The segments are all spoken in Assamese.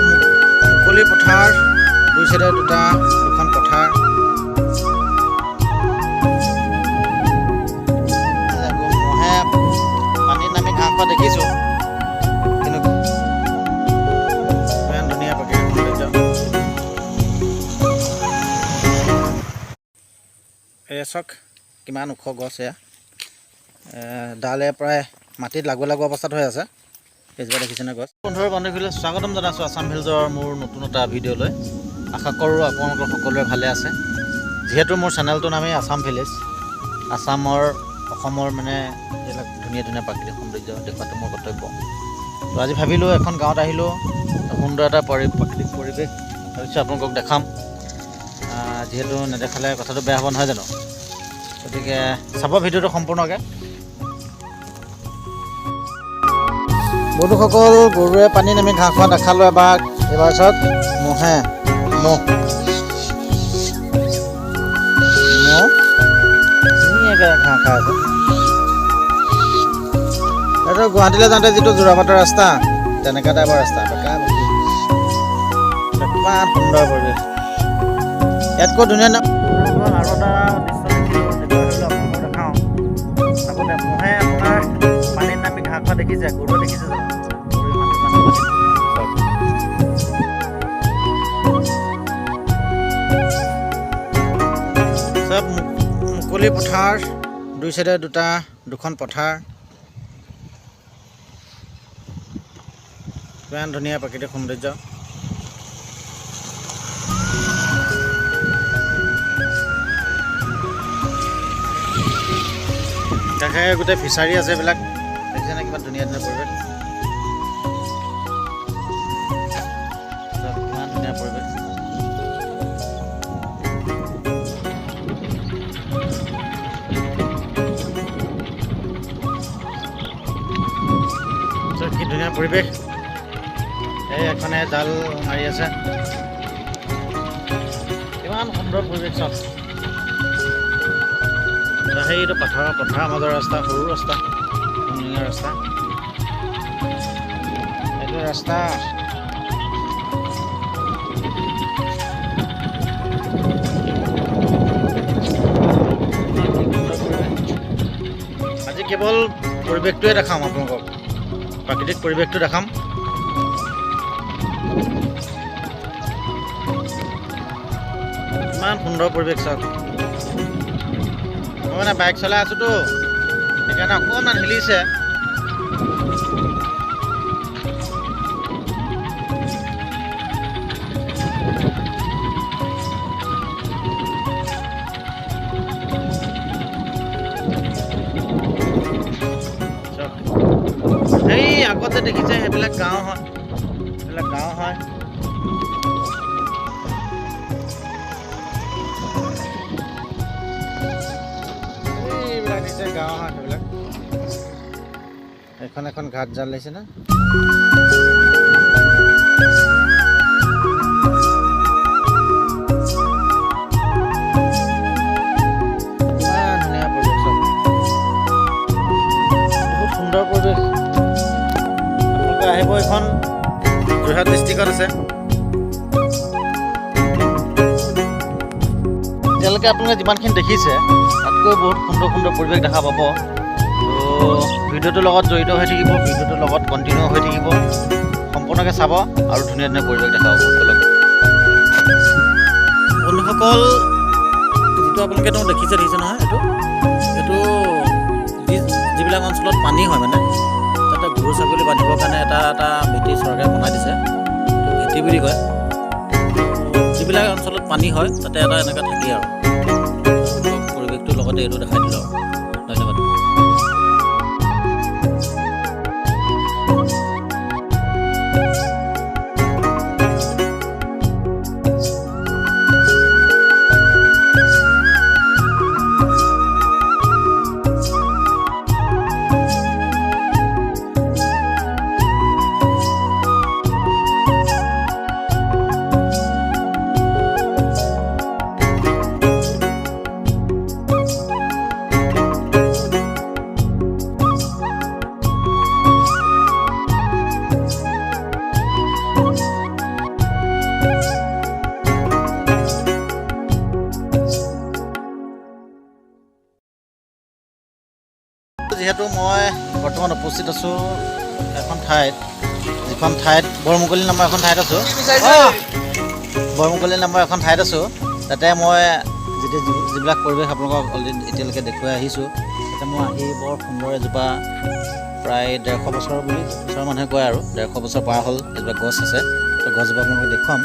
মু- মুকলি পথাৰ দুই চাইডে দুটা দুখন পথাৰ। মহে পানীত নামি ঘাঁহ খোৱা দেখিছোঁ। চাওক কিমান ওখ গছ এয়া। ডালে প্ৰায় মাটিত লাগু লাগু অৱস্থাত হৈ আছে। সেইজোপা দেখিছেনে গছ। বন্ধুৰ বান্ধৱীলৈ স্বাগতম জনাইছোঁ আছাম হিলজৰ মোৰ নতুন এটা ভিডিঅ'লৈ আশা কৰোঁ আপোনালোকৰ সকলোৱে ভালে আছে। যিহেতু মোৰ চেনেলটোৰ নামেই আছাম ভিলেজ আছামৰ, অসমৰ মানে যিবিলাক ধুনীয়া ধুনীয়া প্ৰাকৃতিক সৌন্দৰ্য দেখুৱাটো মোৰ কৰ্তব্য। তো আজি ভাবিলোঁ, এখন গাঁৱত আহিলোঁ, সুন্দৰ এটা পৰি প্ৰাকৃতিক পৰিৱেশ। ভাবিছোঁ আপোনালোকক দেখাম। যিহেতু নেদেখালে কথাটো বেয়া হ'ব নহয় জানো? গতিকে চাব ভিডিঅ'টো সম্পূৰ্ণকৈ। বন্ধুসকল গৰুৱে পানী নামি ঘাঁহ খোৱা দেখালোঁ এবাৰ এইবাৰ চাওক মহে। মহ। ঘাঁহ গুৱাহাটীলৈ যাওঁতে যিটো যোৰাবাটৰ ৰাস্তা তেনেকুৱা টাইপৰ ৰাস্তা। কিমান সুন্দৰ পৰিৱেশ। ইয়াতকৈ ধুনীয়া আৰু এটা দেখিছে ইমান ইমান মুকলি পথাৰ দুই চাইডে দুটা, দুখন পথাৰ। কিমান ধুনীয়া প্ৰাকৃতিক সৌন্দৰ্য। কাষে গোটেই ফিচাৰী আছে এইবিলাক। দেখিছেনে কিমান ধুনীয়া ধুনীয়া পৰিৱেশ কিমান ধুনীয়া পৰিৱেশ কি ধুনীয়া পৰিৱেশ? এই এখনে জাল মাৰি আছে। কিমান সুন্দৰ পৰিৱেশ চাওক সেইটো পথাৰৰ পথাৰৰ মাজৰ ৰাস্তা, সৰু ৰাস্তা। ধুনীয়া ৰাস্তা এইটো ৰাস্তা আজি কেৱল পৰিৱেশটোৱে দেখাম আপোনালোকক। প্ৰাকৃতিক পৰিৱেশটো দেখাম। ইমান সুন্দৰ পৰিৱেশ চাওক। মই মানে বাইক চলাই আছোঁতো। সেইকাৰণে অকণমান হিলিছে চাওক। এই আগত যে দেখিছে সেইবিলাক গাঁও হয় এখন এখন ঘাট জাল লাগিছে না বহুত সুন্দৰ পৰিৱেশ আপোনালোকে আহিব এইখন যোৰহাট ডিষ্ট্ৰিক্টত আছে। এতিয়ালৈকে আপোনালোকে যিমানখিনি দেখিছে তাতকৈ বহুত সুন্দৰ সুন্দৰ পৰিৱেশ দেখা পাব। ভিডিঅ'টোৰ লগত জড়িত হৈ থাকিব ভিডিঅ'টোৰ লগত কণ্টিনিউ হৈ থাকিব। সম্পূৰ্ণকৈ চাব আৰু ধুনীয়া ধুনীয়া পৰিৱেশ দেখা পাব বলক বন্ধুসকল যিটো আপোনালোকে তেওঁ দেখিছে দেখিছে নহয় এইটো? এইটো যিবিলাক অঞ্চলত পানী হয় মানে তাতে গৰু ছাগলী বান্ধিবৰ কাৰণে এটা এটা ভেটি চৰকাৰে বনাই দিছে ভেটি বুলি কয়। যিবিলাক অঞ্চলত পানী হয় তাতে এটা এনেকৈ থাকেই আৰু। পৰিৱেশটোৰ লগতে এইটো দেখাই দিলোঁ আৰু। যিহেতু মই বৰ্তমান উপস্থিত আছোঁ এখন ঠাইত যিখন ঠাইত বৰমুকলি নামৰ এখন ঠাইত আছোঁ। বৰমুকলি নামৰ এখন ঠাইত আছোঁ। তাতে মই যেতিয়া যিবিলাক পৰিৱেশ আপোনালোকক অলৰেডি এতিয়ালৈকে দেখুৱাই আহিছোঁ তাতে মই আহি বৰ সুন্দৰ এজোপা প্ৰায় ডেৰশ বছৰ বুলি ওচৰৰ মানুহে কয় আৰু ডেৰশ বছৰ পাৰ হ'ল এজোপা গছ আছে। তো গছজোপা আপোনালোকক দেখুৱাম।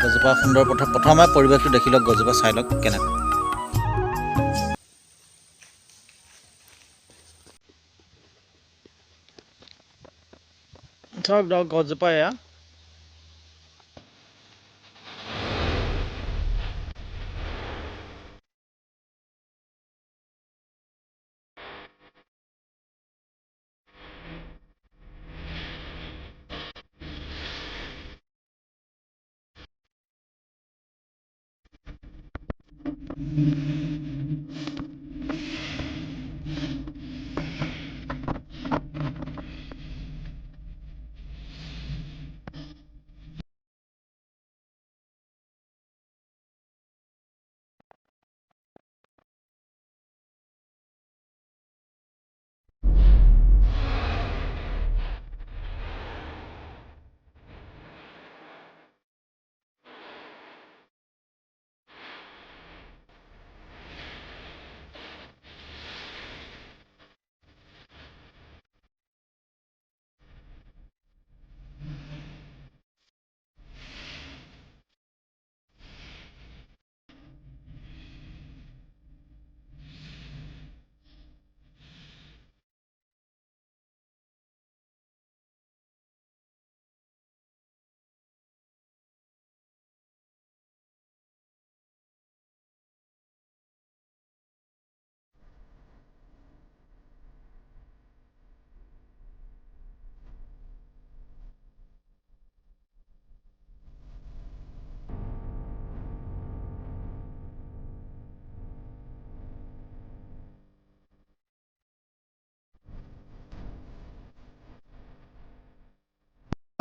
গছজোপা সুন্দৰ প্ৰথম প্ৰথমে পৰিৱেশটো দেখি লওক গছজোপা চাই লওক talked about Godzilla.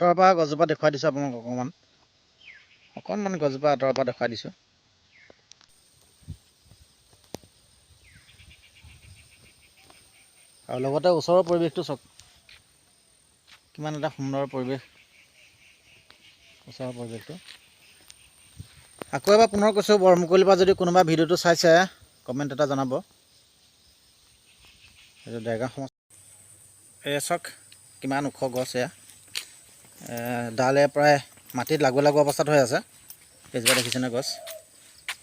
আঁতৰৰ পৰা গছজোপা দেখুৱাই দিছোঁ আপোনালোকক অকণমান। অকণমান গছজোপা আঁতৰৰ পৰা দেখুৱাই দিছোঁ। আৰু লগতে ওচৰৰ পৰিৱেশটো চাওক। কিমান এটা সুন্দৰ পৰিৱেশ। ওচৰৰ পৰিৱেশটো। আকৌ এবাৰ পুনৰ কৈছোঁ বৰমুকলিৰ পৰা যদি কোনোবা ভিডিঅ'টো চাইছে কমেণ্ট এটা জনাব। এইটো ডেৰগাঁও সম এয়া চাওক কিমান ওখ গছ এয়া। ডালে প্ৰায় মাটিত লাগু লাগু অৱস্থাত হৈ আছে। এইজোপা দেখিছেনে গছ?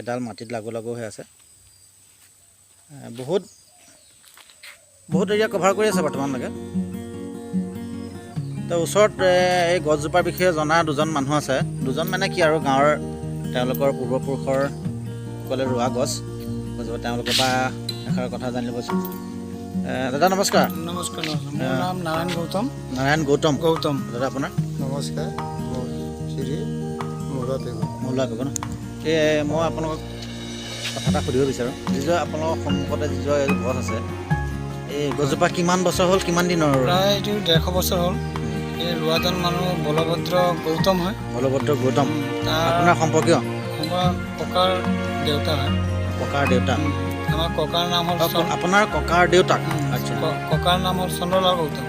এডাল মাটিত লাগু লাগু হৈ আছে। বহুত বহুত এৰিয়া কভাৰ কৰি আছে বৰ্তমানলৈকে। তো ওচৰত এই গছজোপাৰ বিষয়ে জনা দুজন মানুহ আছে। দুজন মানে কি আৰু গাঁৱৰ তেওঁলোকৰ পূৰ্বপুৰুষৰ সকলে ৰোৱা গছ। তেওঁলোকৰ পৰা এষাৰ কথা জানি লৈছোঁ দাদা নমস্কাৰ। নমস্কাৰ মোৰ নাম নাৰায়ণ গৌতম। নাৰায়ণ গৌতম। গৌতম। দাদা আপোনাৰ? নমস্কাৰ। মোৰ শ্ৰী মুৰা পেগু। মূলা কৰিব ন? এই মই আপোনালোকক কথা এটা সুধিব বিচাৰোঁ। যিযোৰ আপোনালোকৰ সন্মুখতে যিযোৰ এই গছ আছে এই গছজোপা কিমান বছৰ হ'ল কিমান দিনৰ? প্ৰায় এইটো ডেৰশ বছৰ হ'ল। এই ৰোৱাজন মানুহ বলভদ্ৰ গৌতম হয়। বলভদ্ৰ গৌতম। আপোনাৰ সম্পৰ্কীয়? আমাৰ ককাৰ দেউতা হয়। ককাৰ দেউতা। আমাৰ ককাৰ নাম হ'ল আপোনাৰ ককাৰ দেউতাক। আচ্ছা। ককাৰ নাম হ'ল চন্দ্ৰলাল গৌতম।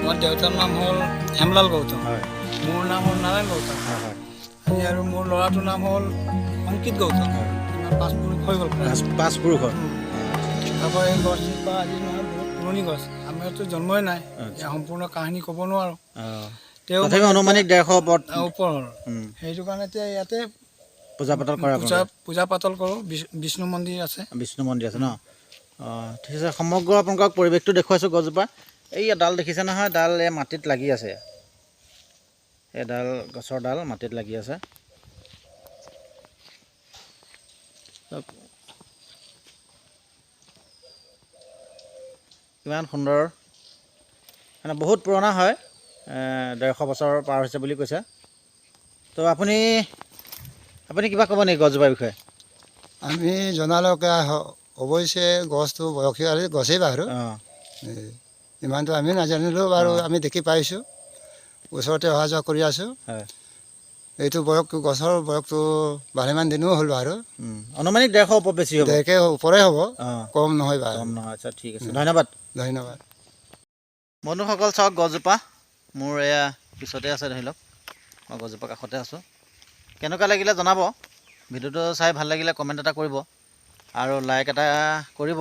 আমাৰ দেউতাৰ নাম হ'ল হেমলাল গৌতম। মোৰ নাম হ'ল নাৰায়ণ গৌতম। আৰু মোৰ ল'ৰাটোৰ নাম হ'ল অংকিত গৌতম। পাঁচ পুৰুষ হৈ গ'ল। পাঁচ পুৰুষৰ। আকৌ এই গছজোপা আজি নহয় বহুত পুৰণি গছ। আমিতো জন্মই নাই। আচ্ছা। সম্পূৰ্ণ কাহিনী ক'ব নোৱাৰোঁ। তেওঁ অনুমানিক ডেৰশ ওপৰত। ওপৰৰ। সেইটো কাৰণে এতিয়া ইয়াতে পূজা পাতল কৰে পূজা পূজা পাতল কৰোঁ বিষ্ণু মন্দিৰ আছে। বিষ্ণু মন্দিৰ আছে ন? অঁ ঠিক আছে সমগ্ৰ আপোনালোকক পৰিৱেশটো দেখুৱাইছোঁ গছজোপা। এই ডাল দেখিছে নহয় ডাল এই মাটিত লাগি আছে। এডাল গছৰ ডাল মাটিত লাগি আছে। কিমান সুন্দৰ। মানে বহুত পুৰণা হয় ডেৰশ বছৰ পাৰ হৈছে বুলি কৈছে। তো আপুনি আপুনি কিবা ক'ব নেকি গছজোপাৰ বিষয়ে? আমি জনালৈকে অৱশ্যে গছটো বয়সীয়ালী গছেই বাৰু। ইমানটো আমি নাজানিলেও বাৰু আমি দেখি পাইছোঁ। ওচৰতে অহা যোৱা কৰি আছোঁ। এইটো বয়সটো গছৰ বয়সটো ভালেমান দিনো হ'ল বাৰু। অনুমানিক ডেৰশ ওপৰত বেছি হ'ব। ডেৰকে ওপৰে হ'ব কম নহয় বাৰু। কম নহয় আচ্ছা ঠিক আছে। ধন্যবাদ। ধন্যবাদ। বন্ধুসকল চাওক গছজোপা। মোৰ এয়া পিছতে আছে ধৰি লওক। মই গছজোপা কাষতে আছোঁ। কেনেকুৱা লাগিলে জনাব? ভিডিঅ'টো চাই ভাল লাগিলে কমেণ্ট এটা কৰিব আৰু লাইক এটা কৰিব।